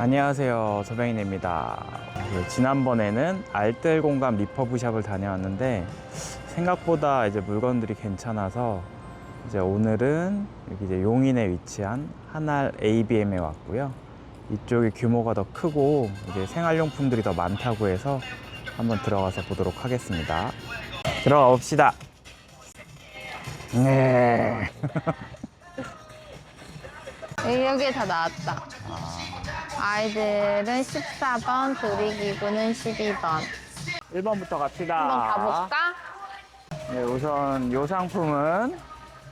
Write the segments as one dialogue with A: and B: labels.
A: 안녕하세요. 서병인입니다. 그 지난번에는 알뜰 공감 리퍼브샵을 다녀왔는데 생각보다 이제 물건들이 괜찮아서 이제 오늘은 여기 이제 용인에 위치한 한알 ABM에 왔고요. 이쪽이 규모가 더 크고 이제 생활용품들이 더 많다고 해서 한번 들어가서 보도록 하겠습니다. 들어가 봅시다. 네.
B: 여기에 다 나왔다. 아 이들은 14번, 조리기구는 12번.
A: 1번부터 갑시다.
B: 한번 가볼까?
A: 네, 우선 이 상품은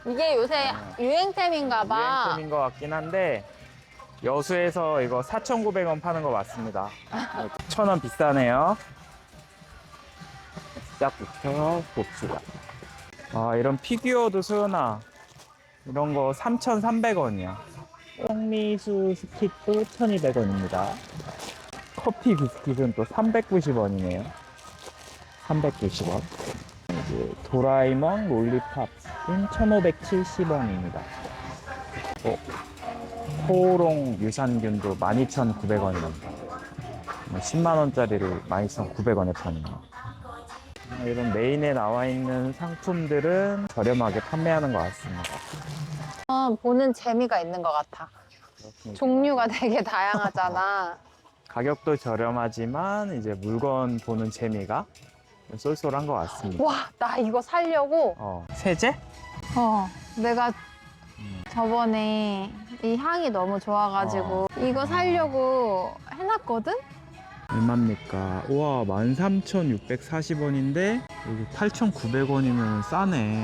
B: 이게 요새 유행템인가 봐.
A: 유행템인 것 같긴 한데 여수에서 이거 4,900원 파는 거 맞습니다. 1,000원 비싸네요. 시작부터 봅시다. 아, 이런 피규어도 소연아. 이런 거 3,300원이야. 뽕미수 스틱도 1,200원입니다. 커피 비스킷은 또 390원이네요. 390원. 이제 도라에몽 롤리팝은 1,570원입니다. 어, 호롱 유산균도 12,900원입니다. 10만원짜리를 12,900원에 파네요. 아, 이런 메인에 나와 있는 상품들은 저렴하게 판매하는 것 같습니다.
B: 어, 보는 재미가 있는 것 같아. 종류가 되게 다양하잖아.
A: 가격도 저렴하지만 이제 물건 보는 재미가 쏠쏠한 것 같습니다.
B: 와, 나 이거 살려고.
A: 어, 세제?
B: 어, 내가
A: 음.
B: 저번에 이 향이 너무 좋아가지고 이거 살려고 해놨거든?
A: 얼마입니까? 우와, 13,640원인데 여기 8,900원이면 싸네.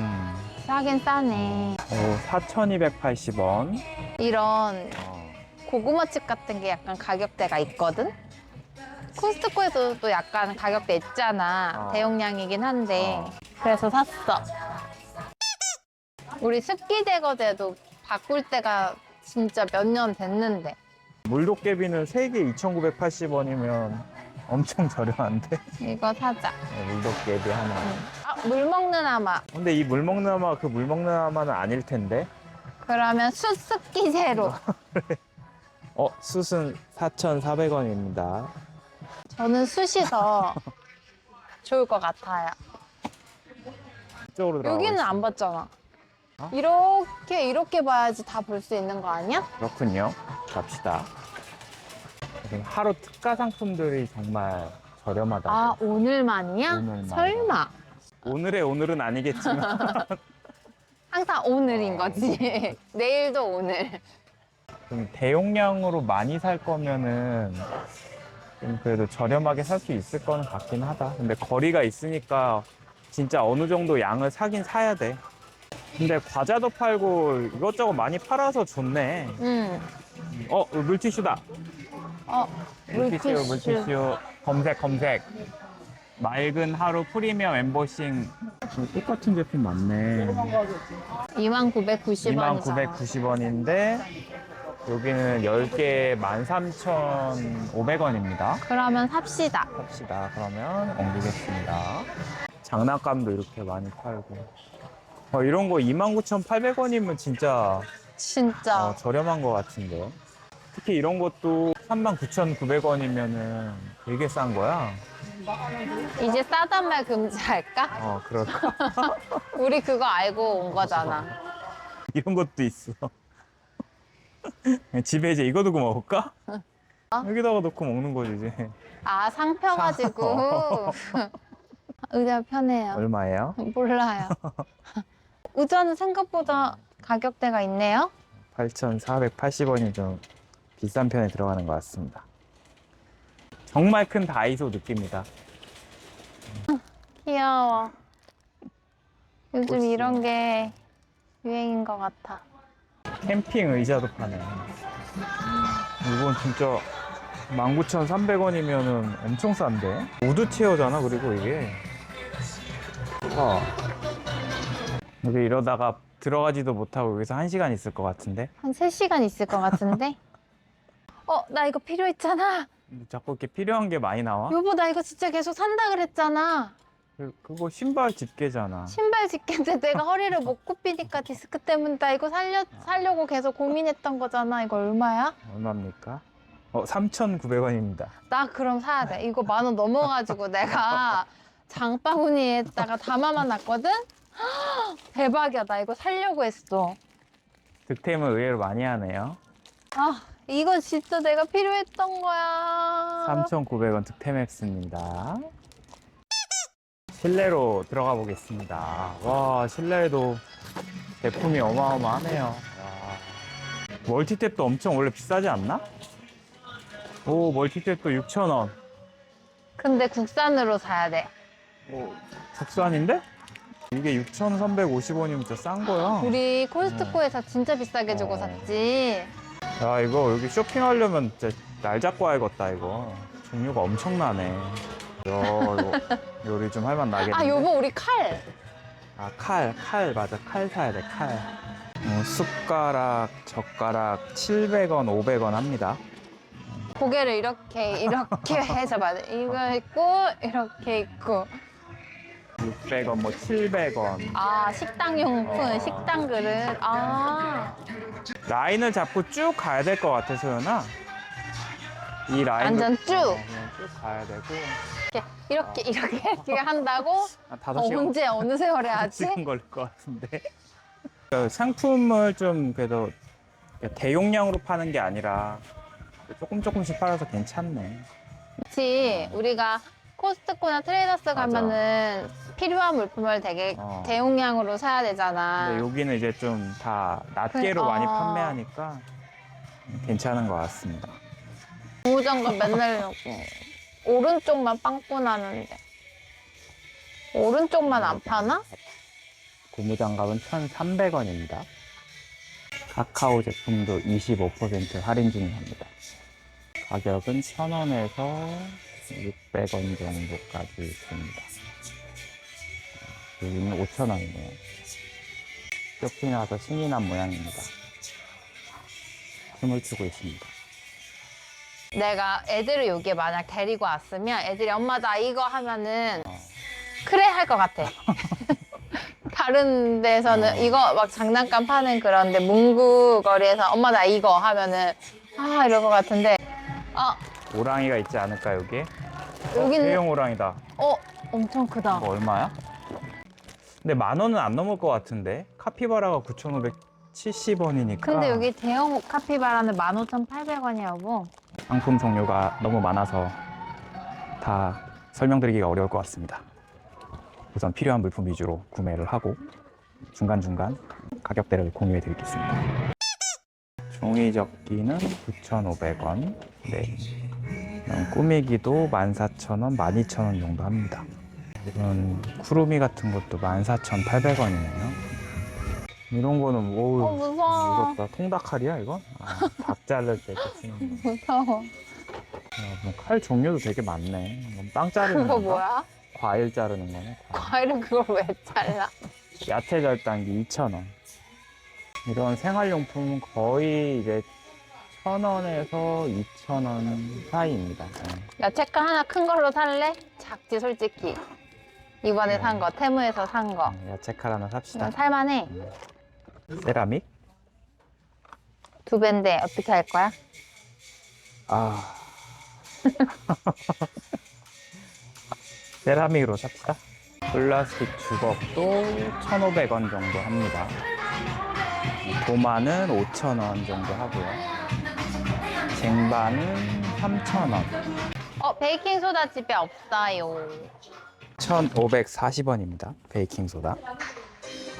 B: 싸긴 싸네.
A: 어, 4,280원.
B: 이런
A: 어,
B: 고구마칩 같은 게 약간 가격대가 있거든? 코스트코에도 또 약간 가격대 있잖아.
A: 어.
B: 대용량이긴 한데.
A: 어.
B: 그래서 샀어. 우리 습기 제거제도 바꿀 때가 진짜 몇 년 됐는데.
A: 물도깨비는 3개 2,980원이면 엄청 저렴한데?
B: 이거 사자.
A: 네, 물도깨비 하나.
B: 아, 물 먹는 아마.
A: 근데 이 물 먹는 아마 그 물 먹는 아마는 아닐 텐데?
B: 그러면 수습기 제로.
A: 어, 숯은 4,400원입니다.
B: 저는 숯이 더 좋을 것 같아요.
A: 이쪽으로 들어가
B: 여기는 안 봤잖아.
A: 어?
B: 이렇게 이렇게 봐야지 다 볼 수 있는 거 아니야?
A: 그렇군요. 갑시다. 지금 하루 특가 상품들이 정말 저렴하다.
B: 아 오늘만이야?
A: 오늘만.
B: 설마
A: 오늘의 오늘은 아니겠지만
B: 항상 오늘인
A: 어.
B: 거지. 내일도 오늘.
A: 좀 대용량으로 많이 살 거면은 좀 그래도 저렴하게 살 수 있을 거는 같긴 하다. 근데 거리가 있으니까 진짜 어느 정도 양을 사긴 사야 돼. 근데 과자도 팔고 이것저것 많이 팔아서 좋네.
B: 응.
A: 어, 물티슈다.
B: 어
A: 물티슈,
B: 물티슈.
A: 물티슈. 검색, 검색. 맑은 하루 프리미엄 엠보싱. 똑같은 제품 많네.
B: 2990원이잖아.
A: 2990원인데 여기는 10개에 13,500원입니다.
B: 그러면 삽시다.
A: 합시다. 그러면 옮기겠습니다. 장난감도 이렇게 많이 팔고. 어, 이런 거 29,800원이면 진짜
B: 진짜.
A: 어, 저렴한 것 같은데. 특히 이런 것도 39,900원이면은 되게 싼 거야.
B: 이제 싸단 말 금지할까?
A: 어, 그럴까?
B: 우리 그거 알고 온 거잖아.
A: 이런 것도 있어. 집에 이제 이거 두고 먹을까? 여기다가 놓고 먹는 거지, 이제.
B: 아상 펴가지고 의자 편해요.
A: 얼마예요?
B: 몰라요. 의자는 생각보다 가격대가 있네요.
A: 8,480원이 좀 비싼 편에 들어가는 것 같습니다. 정말 큰 다이소 느낌이다.
B: 귀여워. 요즘 이런 게 유행인 것 같아.
A: 캠핑 의자도 파네. 이건 진짜 19,300원이면 엄청 싼데? 우드 체어잖아, 그리고 이게. 어. 우리 이러다가 들어가지도 못하고 여기서 한 시간 있을 것 같은데?
B: 한 3시간 있을 것 같은데? 어, 나 이거 필요했잖아.
A: 근데 자꾸 이렇게 필요한 게 많이 나와?
B: 여보, 나 이거 진짜 계속 산다 그랬잖아.
A: 그- 그거 신발 집게잖아.
B: 신발 집게인데 내가 허리를 못 굽히니까 디스크 때문에 나 이거 살려, 살려고 계속 고민했던 거잖아. 이거 얼마야?
A: 얼마입니까? 어, 3,900원입니다.
B: 나 그럼 사야 돼. 이거 만 원 넘어가지고 내가 장바구니에다가 담아만 놨거든? 대박이야. 나 이거 살려고 했어.
A: 득템을 의외로 많이 하네요.
B: 아, 이거 진짜 내가 필요했던 거야.
A: 3,900원 득템했습니다. 실내로 들어가 보겠습니다. 와, 실내에도 제품이 어마어마하네요. 와. 멀티탭도 엄청 원래 비싸지 않나? 오, 멀티탭도 6,000원.
B: 근데 국산으로 사야 돼.
A: 오, 국산인데? 이게 6,350원이면 진짜 싼 거야.
B: 우리 코스트코에서 진짜 비싸게 주고
A: 어.
B: 샀지.
A: 야, 이거 여기 쇼핑하려면 진짜 날 잡고 와야겠다, 이거. 종류가 엄청나네. 야, 이거 요리 좀 할만 나겠네.
B: 아, 여보, 우리 칼.
A: 아, 칼, 칼, 맞아. 칼 사야 돼, 칼. 어, 숟가락, 젓가락 700원, 500원 합니다.
B: 고개를 이렇게, 이렇게 해서 맞아. 이거 있고, 이렇게 있고.
A: 600원, 뭐 700원.
B: 아, 식당용품,
A: 어.
B: 식당 그릇. 아,
A: 라인을 잡고 쭉 가야 될 것 같아, 소연아. 이 라인.
B: 완전 쭉.
A: 쭉 가야 되고.
B: 이렇게, 이렇게, 이렇게, 이렇게 한다고?
A: 한
B: 어,
A: 5시간
B: 언제, 어느 세월에 하지?
A: 지금 걸릴 것 같은데. 그 상품을 좀 그래도 대용량으로 파는 게 아니라 조금 조금씩 팔아서 괜찮네.
B: 그치. 우리가 코스트코나 트레이더스. 가면은 필요한 물품을 되게
A: 어.
B: 대용량으로 사야 되잖아.
A: 근데 여기는 이제 좀 다 낱개로
B: 그-
A: 많이
B: 어.
A: 판매하니까 괜찮은 것 같습니다.
B: 고무장갑 맨날 넣고 오른쪽만 빵꾸 나는데 오른쪽만 안 파나?
A: 고무장갑은 1,300원입니다. 카카오 제품도 25% 할인 중입니다. 가격은 1,000원에서 600원 정도까지 있습니다. 여기는 5,000원이네요. 쇼핑 와서 신이 난 모양입니다. 춤을 추고 있습니다.
B: 내가 애들을 여기에 만약 데리고 왔으면 애들이 엄마 나 이거 하면은
A: 어.
B: 그래 할 것 같아. 다른 데서는
A: 어.
B: 이거 막 장난감 파는 그런데 문구 거리에서 엄마 나 이거 하면은 아 이럴 것 같은데 어
A: 오랑이가 있지 않을까 여기에?
B: 여기는
A: 대형 오랑이다.
B: 어 엄청 크다.
A: 이거 얼마야? 근데 만 원은 안 넘을 것 같은데 카피바라가 9,570원이니까
B: 근데 여기 대형 카피바라는 15,800원이야 여보.
A: 상품 종류가 너무 많아서 다 설명드리기가 어려울 것 같습니다. 우선 필요한 물품 위주로 구매를 하고 중간중간 가격대를 공유해 드리겠습니다. 종이 접기는 9,500원. 네. 이런 꾸미기도 14,000원, 12,000원 정도 합니다. 이런 쿠루미 같은 것도 14,800원이네요. 이런 거는 오
B: 어 무서워.
A: 무섭다. 통닭칼이야 이거? 아, 닭 자를 때 이렇게 쓰는 거.
B: 무서워.
A: 야, 뭐칼 종류도 되게 많네. 뭐빵 자르는
B: 그거
A: 건가?
B: 뭐야?
A: 과일 자르는 거네. 과일.
B: 과일은 그걸 왜 잘라?
A: 야채 절단기 2,000원. 이런 생활용품은 거의 이제 1,000원에서 2,000원 사이입니다. 네.
B: 야채가 하나 큰 걸로 살래? 작지 솔직히. 이번에
A: 네.
B: 산 거, 테무에서 산 거.
A: 네, 야채 칼 하나 삽시다.
B: 이건 살만해.
A: 세라믹?
B: 두 배인데 어떻게 할 거야?
A: 아. 세라믹으로 삽시다. 플라스틱 주걱도 1,500원 정도 합니다. 도마는 5,000원 정도 하고요. 쟁반은 3,000원.
B: 어, 베이킹 소다 집에 없어요.
A: 1,540원입니다. 베이킹 소다.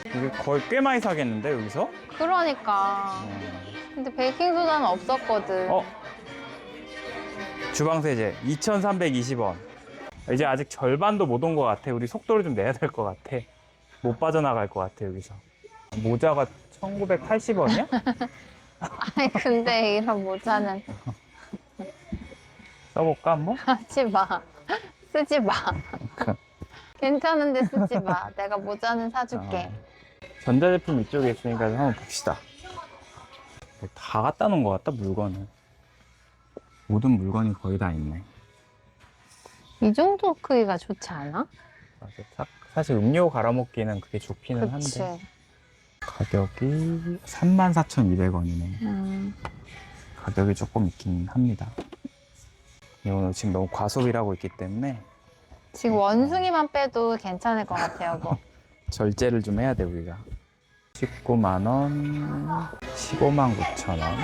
A: 이게 거의 꽤 많이 사겠는데 여기서?
B: 그러니까.
A: 음.
B: 근데 베이킹 소다는 없었거든.
A: 어? 주방 세제 2,320원. 이제 아직 절반도 못 온 것 같아. 우리 속도를 좀 내야 될 것 같아. 못 빠져나갈 것 같아 여기서. 모자가 1,980원이야?
B: 아니 근데 이런 모자는
A: 써볼까 한번?
B: 하지 마. 쓰지 마.
A: 그.
B: 괜찮은데 쓰지 마. 내가 모자는 사줄게.
A: 어. 전자제품 이쪽에 있으니까 한번 봅시다. 다 갖다 놓은 것 같다 물건을. 모든 물건이 거의 다 있네.
B: 이 정도 크기가 좋지 않아?
A: 맞아. 사- 사실 음료 갈아먹기는 그게 좋기는
B: 그치.
A: 한데 가격이 34,200원이네.
B: 음.
A: 가격이 조금 있긴 합니다. 이거는 지금 너무 과소비를 있기 때문에
B: 지금 원숭이만 빼도 괜찮을 것 같아요, 뭐.
A: 절제를 좀 해야 돼 우리가 19만 원 15만 9천 원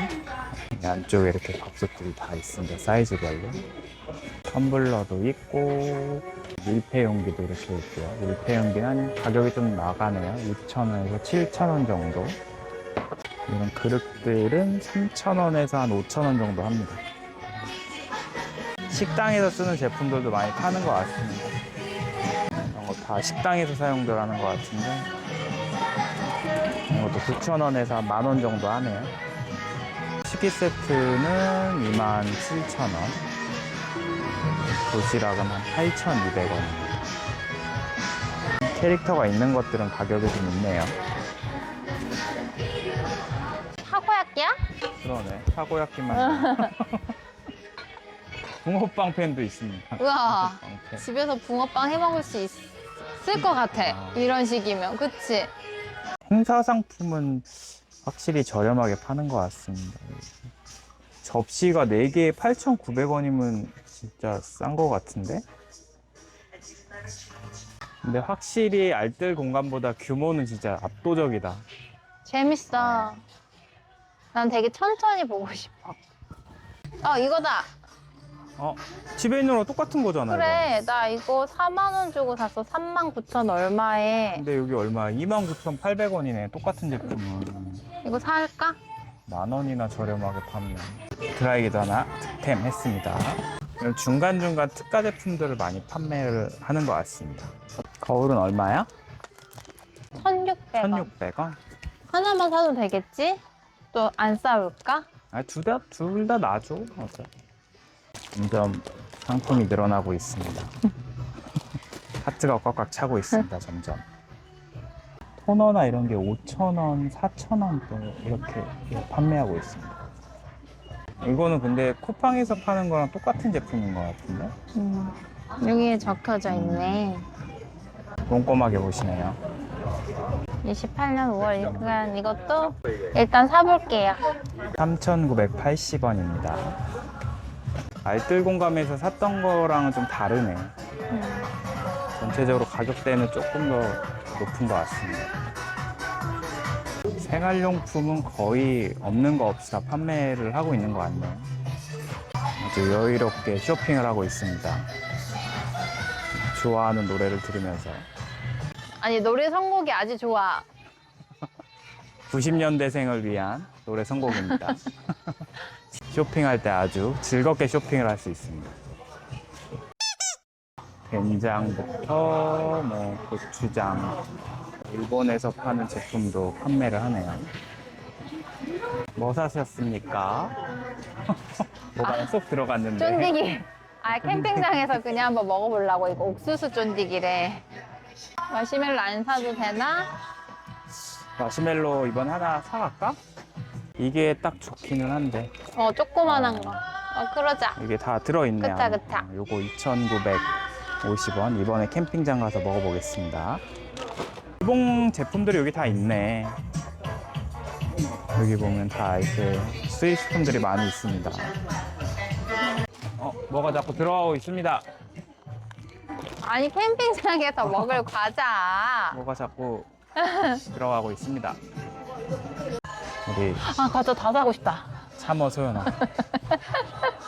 A: 안쪽에 이렇게 밥솥들이 다 있습니다 사이즈별로 텀블러도 있고 밀폐 용기도 이렇게 있고요. 밀폐 용기는 가격이 좀 나가네요. 6,000원에서 7,000원 정도. 이런 그릇들은 3,000원에서 한 5,000원 정도 합니다. 식당에서 쓰는 제품들도 많이 파는 것 같습니다. 이런 거 다 식당에서 사용들 하는 것 같은데. 이것도 9,000원에서 한만원 정도 하네요. 식기 세트는 27,000원 도시락은 한 8,200원입니다 캐릭터가 있는 것들은 가격이 좀 있네요
B: 타코야끼야?
A: 그러네 타코야끼만 붕어빵 팬도 있습니다
B: 우와.
A: 붕어빵.
B: 집에서 붕어빵 해 먹을 수 있 을 것 같아.
A: 아.
B: 이런 식이면. 그치?
A: 행사 상품은 확실히 저렴하게 파는 것 같습니다. 접시가 4개에 8,900원이면 진짜 싼것 같은데? 근데 확실히 알뜰 공간보다 규모는 진짜 압도적이다.
B: 재밌어. 난 되게 천천히 보고 싶어. 어, 이거다.
A: 어, 집에 있는 거랑 똑같은 거잖아,
B: 그래, 나 이거 4만원 주고 샀어. 3만 9천
A: 이거.
B: 얼마에.
A: 근데 여기 얼마? 29,800원이네. 똑같은 제품은.
B: 이거 살까?
A: 만 원이나 저렴하게 판매. 드라이기도 하나 득템했습니다. 중간중간 특가 제품들을 많이 판매를 하는 것 같습니다. 거울은 얼마야?
B: 1,600원.
A: 1,600원?
B: 하나만 사도 되겠지? 또 안 싸울까?
A: 아, 둘 다, 둘다 놔줘. 어차 점점 상품이 늘어나고 있습니다. 하트가 꽉꽉 차고 있습니다, 점점. 토너나 이런 게 5,000원, 4,000원 또 이렇게 판매하고 있습니다. 이거는 근데 쿠팡에서 파는 거랑 똑같은 제품인 것 같은데?
B: 음, 여기에 적혀져 있네.
A: 꼼꼼하게 보시네요.
B: 28년 5월 그간 이것도 일단 사볼게요.
A: 3,980원입니다. 알뜰 공감에서 샀던 거랑은 좀 다르네.
B: 음,
A: 전체적으로 가격대는 조금 더 높은 것 같습니다. 생활용품은 거의 없는 거 없이 다 판매를 하고 있는 것 같네요. 아주 여유롭게 쇼핑을 하고 있습니다. 좋아하는 노래를 들으면서
B: 아니 노래 선곡이 아주 좋아.
A: 90년대생을 위한 노래 선곡입니다. 쇼핑할 때 아주 즐겁게 쇼핑을 할 수 있습니다. 된장부터 뭐 고추장, 일본에서 파는 제품도 판매를 하네요. 뭐 사셨습니까? 뭐가 쏙 들어갔는데.
B: 쫀디기. 아 캠핑장에서 그냥 한번 먹어보려고 이거 옥수수 쫀디기래. 마시멜로 안 사도 되나?
A: 마시멜로 이번 하나 사갈까? 이게 딱 좋기는 한데
B: 어 조그만한 거. 어 그러자.
A: 이게 다 들어있네요.
B: 그쵸, 그쵸.
A: 어, 요거 2,950원. 이번에 캠핑장 가서 먹어보겠습니다. 일본 제품들이 여기 다 있네. 여기 보면 다 이렇게 수입식품들이 많이 있습니다. 어, 뭐가 자꾸 들어가고 있습니다.
B: 아니 캠핑장에서 먹을 과자.
A: 뭐가 자꾸 들어가고 있습니다. 우리
B: 아 과자 다 사고 싶다.
A: 참어 소연아.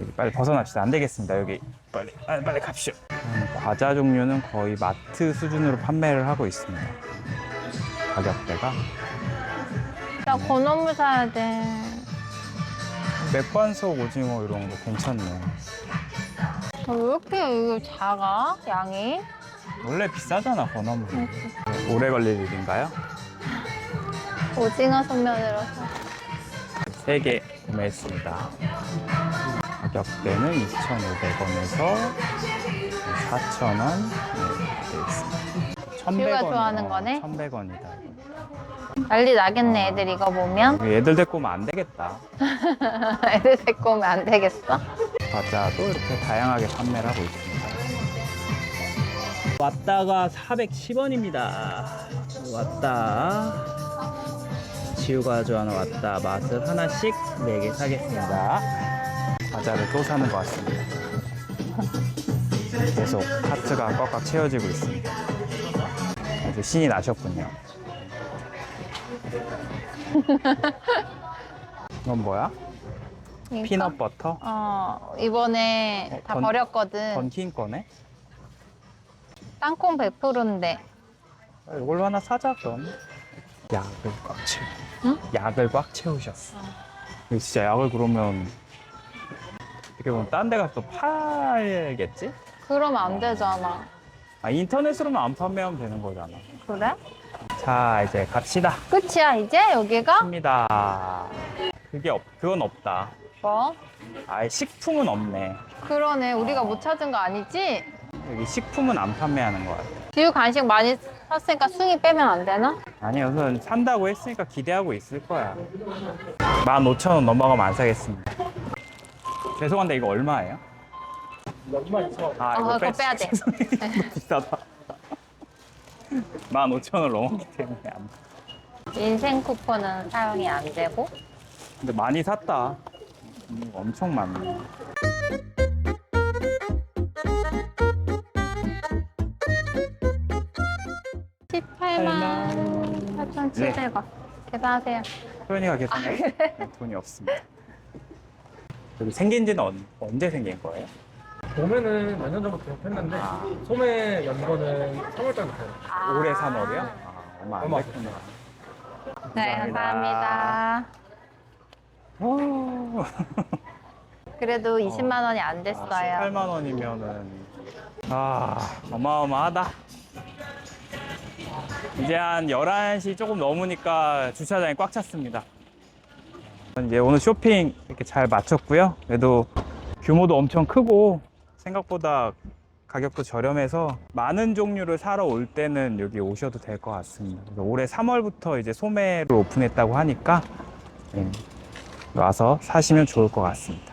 A: 여기 빨리 벗어납시다. 안 되겠습니다. 여기 빨리 아, 빨리 갑시오. 음, 과자 종류는 거의 마트 수준으로 판매를 하고 있습니다. 가격대가
B: 나 건어물 사야 돼.
A: 맥반석 오징어 이런 거 괜찮네.
B: 어, 왜 이렇게 이거 작아? 양이?
A: 원래 비싸잖아 건어물이. 오래 걸릴 일인가요?
B: 오징어 손면으로 사.
A: 세 개 구매했습니다. 가격대는 2,500원에서 4,000원 네, 되어 있습니다.
B: 지우가 좋아하는 거네?
A: 1,100원이다.
B: 난리 나겠네 애들 이거 보면.
A: 애들 데리고 오면 안 되겠다.
B: 애들 데리고 오면 안 되겠어?
A: 과자도 이렇게 다양하게 판매를 하고 있습니다. 왔다가 410원입니다. 왔다. 지우가 좋아하는 왔다 맛을 하나씩 4개 사겠습니다. 과자를 또 사는 것 같습니다. 계속 카트가 꽉꽉 채워지고 있습니다. 아주 신이 나셨군요. 이건 뭐야?
B: 이거?
A: 피넛 버터?
B: 어, 이번에
A: 어,
B: 다
A: 던-
B: 버렸거든.
A: 던킨 거네?
B: 땅콩 100%인데.
A: 아, 이걸로 하나 사자 그럼. 약을 꽉 채우.
B: 응?
A: 약을 꽉 채우셨어. 이거 진짜 약을 그러면 어떻게 보면 딴 데 가서 또 팔겠지?
B: 그러면 안 되잖아.
A: 아 인터넷으로만 안 판매하면 되는 거잖아.
B: 그래?
A: 자 이제 갑시다.
B: 끝이야, 이제? 여기가?
A: 합니다. 그게 없, 그건 없다.
B: 뭐?
A: 아예 식품은 없네.
B: 그러네. 우리가 못 찾은 거 아니지?
A: 여기 식품은 안 판매하는 것 같아.
B: 지우 간식 많이 샀으니까 승희 빼면 안 되나?
A: 아니 우선 산다고 했으니까 기대하고 있을 거야. 15,000원 넘어가면 안 사겠습니다. 죄송한데 이거 얼마예요? 아
B: 어, 그거
A: 뺐-
B: 빼야 돼.
A: 비싸다. 15,000원 넘었기 때문에 안 돼.
B: 인생 쿠폰은 사용이 안 되고.
A: 근데 많이 샀다. 음, 엄청 많네.
B: 18만 8,700원. 계산하세요.
A: 소연이가 계산해. 돈이 없습니다. 여기 생긴 지는 언, 언제 생긴 거예요?
C: 봄에는 몇 년 전부터 했는데 소매 연 거는 3월 달부터
A: 올해 3월이요? 아, 얼마 안
C: 얼마 안
A: 됐구나.
B: 네, 감사합니다.
A: 오.
B: 그래도 20만 원이 안 됐어요.
A: 18만 원이면은 아 어마어마하다. 이제 한 11시 조금 넘으니까 주차장이 꽉 찼습니다. 이제 오늘 쇼핑 이렇게 잘 마쳤고요. 그래도 규모도 엄청 크고 생각보다 가격도 저렴해서 많은 종류를 사러 올 때는 여기 오셔도 될 것 같습니다. 올해 3월부터 이제 소매를 오픈했다고 하니까 예, 와서 사시면 좋을 것 같습니다.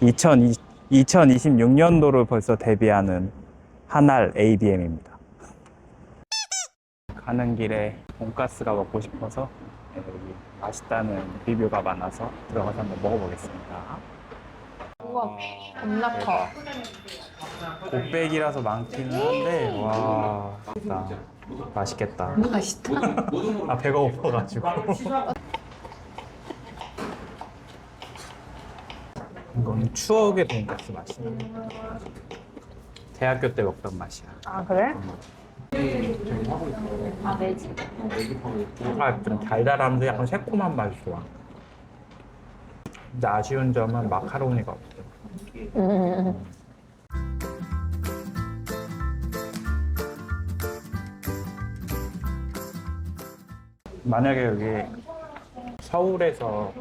A: 2020, 2026년도를 벌써 대비하는 한알 ABM입니다. 가는 길에 돈가스가 먹고 싶어서 네, 여기 맛있다는 리뷰가 많아서 들어가서 한번 먹어보겠습니다.
B: 우와, 겁나 커.
A: 곱빼기라서 많기는 한데 와 맛있다. 맛있겠다.
B: 맛있다.
A: 아 배가 고파가지고. 이건 추억의 돈가스 맛이야. 대학교 때 먹던 맛이야.
B: 아, 그래? 아, 매지.
A: 뭔가 좀 달달하면서 약간 새콤한 맛이 좋아. 근데 아쉬운 점은 마카로니가 없어.
B: 음.
A: 만약에 여기 서울에서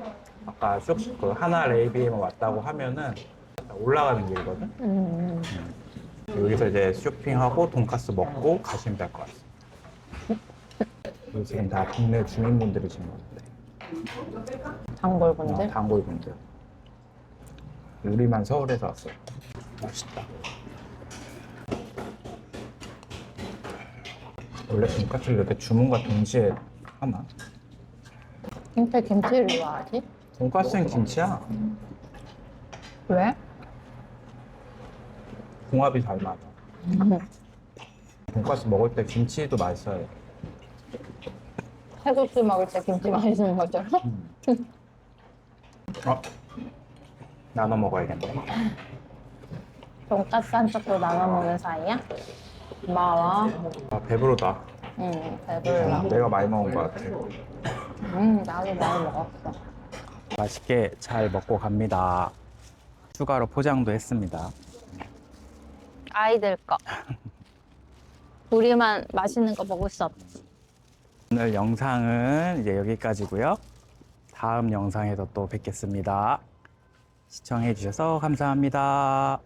A: 아까 쑥그 하나 레이비에 왔다고 하면은 올라가는 길이거든.
B: 음.
A: 여기서 이제 쇼핑하고 돈가스 먹고 가시면 될 것 같아. 여기 지금 다 동네 주민분들이신 것 같아.
B: 단골분들?
A: 어, 단골분들. 우리만 서울에서 왔어요. 맛있다. 원래 돈까스를 이렇게 주문과 동시에 하나?
B: 김태 김치를 좋아하지?
A: 돈까스는 김치야.
B: 왜?
A: 궁합이 잘 맞아. 돈까스 먹을 때 김치도 맛있어야 돼.
B: 칼국수 먹을 때 김치 많이 쓰는 것처럼?
A: 어? 나눠 먹어야겠네.
B: 돈가스 한 쪽도 나눠 먹는 사이야? 고마워.
A: 아, 배부르다.
B: 응, 배불러.
A: 내가 많이 먹은 것 같아.
B: 응, 나도 많이 먹었어.
A: 맛있게 잘 먹고 갑니다. 추가로 포장도 했습니다.
B: 아이들 거. 우리만 맛있는 거 먹을 수 없지.
A: 오늘 영상은 이제 여기까지고요. 다음 영상에서 또 뵙겠습니다. 시청해 주셔서 감사합니다.